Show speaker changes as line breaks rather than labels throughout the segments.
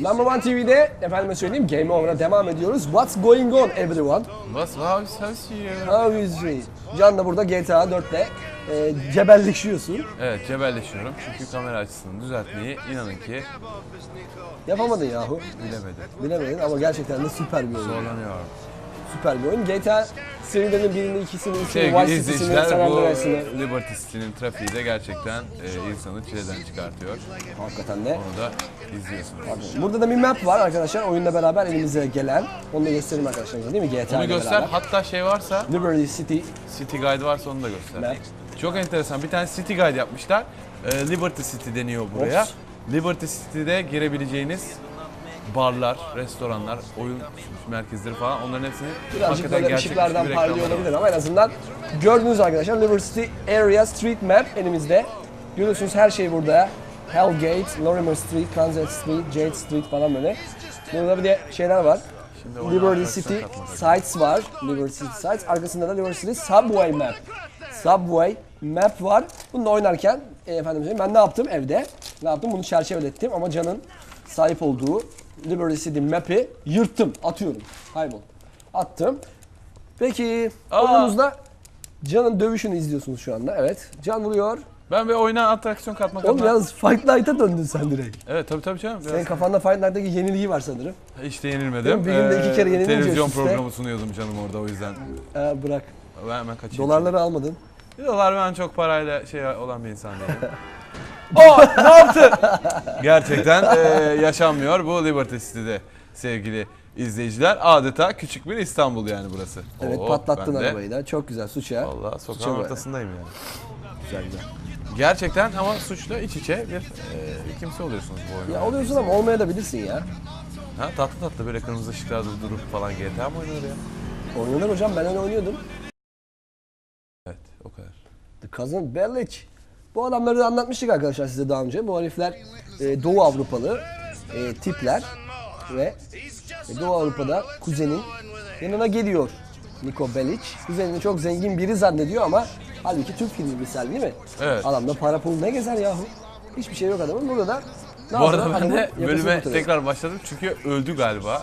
Number One TV'de efendime söyleyeyim Game Over'a devam ediyoruz. What's going on everyone?
What's how's how's you?
How is it? Can da burada GTA 4'te e, cebelleşiyorsun.
Evet cebelleşiyorum çünkü kamera açısını düzeltmeyi inanın ki
Yapamadın yahu.
bilemedim.
Bilemedin ama gerçekten de süper bir oyun.
Zorlanıyorum.
Süper bir oyun. GTA serilerinin birini, ikisini, üçünü,
Sevgili
Vice City'sini, San
izleyiciler bu
Andreas'ını.
Liberty City'nin trafiği de gerçekten e, insanı çileden çıkartıyor.
Hakikaten de.
Onu da izliyorsunuz.
Burada da bir map var arkadaşlar oyunla beraber elimize gelen. Onu da göstereyim arkadaşlarımıza değil mi? GTA
Onu
ile
göster.
beraber.
Hatta şey varsa
Liberty City
City Guide varsa onu da göster.
Map.
Çok enteresan. Bir tane City Guide yapmışlar. E, Liberty City deniyor buraya.
Ops.
Liberty City'de girebileceğiniz barlar, restoranlar, oyun merkezleri falan onların hepsini
Birazcık
hakikaten
böyle
gerçekmiş
ışıklardan
bir
parlıyor olabilir ama en azından gördüğünüz arkadaşlar Liberty Area Street Map elimizde. Görüyorsunuz her şey burada. Hellgate, Lorimer Street, Kansas Street, Jade Street falan böyle. Burada bir de şeyler var. Liberty City Sites var. Liberty City Sites. Arkasında da Liberty City Subway Map. Subway Map var. Bununla oynarken e, efendim ben ne yaptım evde? Ne yaptım? Bunu çerçevelettim ama Can'ın sahip olduğu Liberty City Map'i yırttım. Atıyorum. Kaybol. Attım. Peki
Aa!
oyunumuzda Can'ın dövüşünü izliyorsunuz şu anda. Evet. Can vuruyor.
Ben bir oyuna atraksiyon katmak
Oğlum
adına...
yalnız Fight Night'a döndün sen direkt.
Evet tabii tabii canım. Biraz
Senin kafanda Fight Night'taki yeniliği var sanırım.
işte yenilmedim.
Bir günde iki kere yenilince
Televizyon
üst üste.
programı sunuyordum canım orada o yüzden.
Ee, bırak.
Ben hemen kaçayım.
Dolarları almadın.
Dolar ben çok parayla şey olan bir insan değilim. Aa ne yaptı? Gerçekten e, yaşanmıyor bu Liberty City'de sevgili izleyiciler. Adeta küçük bir İstanbul yani burası.
Evet
Oo,
patlattın
ben de
arabayı da. Çok güzel suça.
Valla
Suça
sokağın
böyle.
ortasındayım yani.
Güzel güzel.
Gerçekten ama suçla iç içe bir e, kimse oluyorsunuz bu oyunda.
Ya oluyorsun ama olmaya da bilirsin ya.
Ha, tatlı tatlı böyle kırmızı ışıklarda durup falan GTA mı oynanır ya?
Oynanır hocam ben öyle oynuyordum.
Evet o kadar.
The Cousin Bellic. Bu adamları da anlatmıştık arkadaşlar size daha önce. Bu herifler e, Doğu Avrupalı e, tipler ve e, Doğu Avrupa'da kuzenin yanına geliyor Niko Bellic. Kuzenini çok zengin biri zannediyor ama halbuki Türk filmi misal değil mi?
Evet.
Adamda para pul ne gezer yahu? Hiçbir şey yok adamın. Burada da
Bu arada ben de bölüme tekrar başladım çünkü öldü galiba.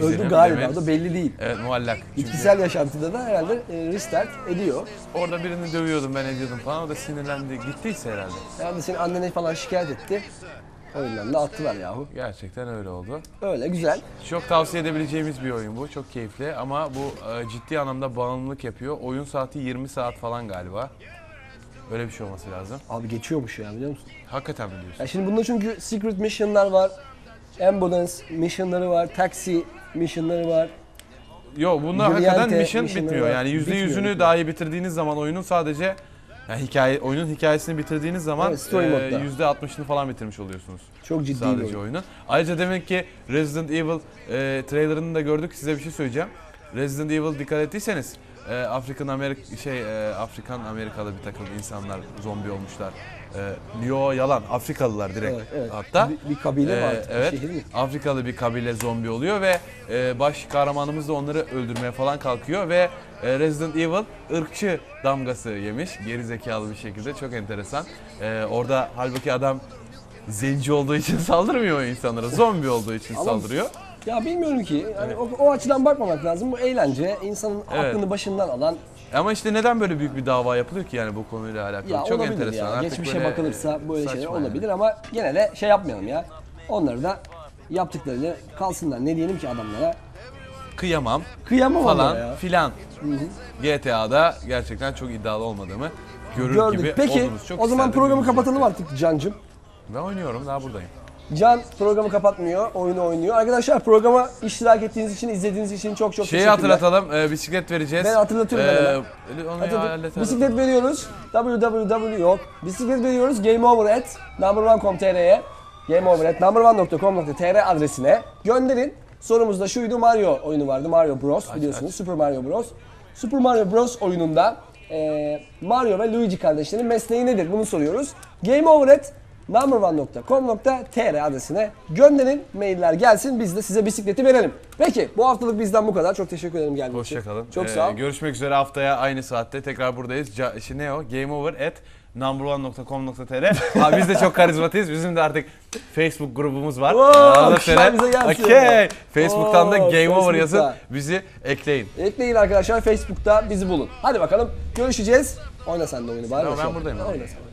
öldü galiba da belli değil.
Evet muallak. Çünkü
Bitkisel yaşantıda da herhalde e, restart ediyor.
orada birini dövüyordum ben ediyordum falan o da sinirlendi. Gittiyse herhalde.
Herhalde senin annene falan şikayet etti. Oyundan da attılar yahu.
Gerçekten öyle oldu.
Öyle güzel.
Çok tavsiye edebileceğimiz bir oyun bu. Çok keyifli ama bu e, ciddi anlamda bağımlılık yapıyor. Oyun saati 20 saat falan galiba. Öyle bir şey olması lazım.
Abi geçiyormuş ya biliyor musun?
Hakikaten mi diyorsun?
Ya şimdi bunda çünkü secret mission'lar var. Ambulance mission'ları var. Taxi mission'ları var.
Yok bunda
Vigilante
hakikaten mission
mission'ları
bitmiyor.
var.
Yani yüzde
Bitmiyor,
yüzünü
bitmiyor.
dahi bitirdiğiniz zaman oyunun sadece yani hikaye oyunun hikayesini bitirdiğiniz zaman
Evet, story
e,
modda.
yüzde 60'ını falan bitirmiş oluyorsunuz.
Çok ciddi bir
sadece
oyun.
oyunun. Ayrıca demek ki Resident Evil e, trailerını da gördük. Size bir şey söyleyeceğim. Resident Evil dikkat ettiyseniz e, Afrikan Amerik şey e, Afrikan Amerikalı bir takım insanlar zombi olmuşlar. E, yo yalan Afrikalılar direkt.
Evet, evet.
Hatta
Bir, bir kabile
e,
artık? bir
evet.
Şehir mi?
Afrikalı bir kabile zombi oluyor ve e, baş kahramanımız da onları öldürmeye falan kalkıyor ve e, Resident Evil ırkçı damgası yemiş geri zekalı bir şekilde çok enteresan. E, orada halbuki adam zenci olduğu için saldırmıyor insanlara zombi olduğu için saldırıyor.
Ya bilmiyorum ki. Yani o, o açıdan bakmamak lazım. Bu eğlence insanın
Evet.
aklını başından alan
Ama işte neden böyle büyük bir dava yapılıyor ki yani bu konuyla alakalı?
ya
çok
olabilir
enteresan.
ya.
Artık
Geçmişe
böyle,
bakılırsa böyle
saçma
şeyler
yani.
olabilir ama gene de şey yapmayalım ya. Onları da yaptıklarıyla kalsınlar. Ne diyelim ki adamlara?
Kıyamam
Kıyamam onlara
falan
ya.
filan. GTA'da gerçekten çok iddialı olmadığımı görür
Gördük.
gibi
Peki
oldunuz. Çok
o zaman
isterdim
programı kapatalım artık Can'cım.
Ben oynuyorum daha buradayım.
Can programı kapatmıyor, oyunu oynuyor. Arkadaşlar programa iştirak ettiğiniz için, izlediğiniz için çok çok
Şeyi
teşekkürler.
hatırlatalım, e, bisiklet vereceğiz.
Ben hatırlatıyorum ben hemen.
Ee, onu
Hatırladık.
ya halletelim.
Bisiklet veriyoruz. www yok. Bisiklet veriyoruz. Game over at number1.com.tr'ye gameover at number1.com.tr adresine gönderin. Sorumuz da şuydu. Mario oyunu vardı. Mario Bros. biliyorsunuz. Super Mario Bros. Super Mario Bros oyununda e, Mario ve Luigi kardeşlerin mesleği nedir? Bunu soruyoruz. Game over at number1.com.tr adresine gönderin. Mailler gelsin. Biz de size bisikleti verelim. Peki bu haftalık bizden bu kadar. Çok teşekkür ederim geldiğiniz için.
Hoşçakalın.
Çok sağ ol.
görüşmek üzere haftaya aynı saatte tekrar buradayız. Ca- şey, ne o? Game over at numberone.com.tr. Ha biz de çok karizmatıyız. Bizim de artık Facebook grubumuz var.
Alkışlar
söyle.
bize gelsin.
Okey. Facebook'tan da
Oo,
Game Over yazın. Bizi ekleyin.
Ekleyin arkadaşlar Facebook'ta bizi bulun. Hadi bakalım görüşeceğiz. Oyna sen de oyunu bari.
Tamam, ben buradayım.
Oyna sen.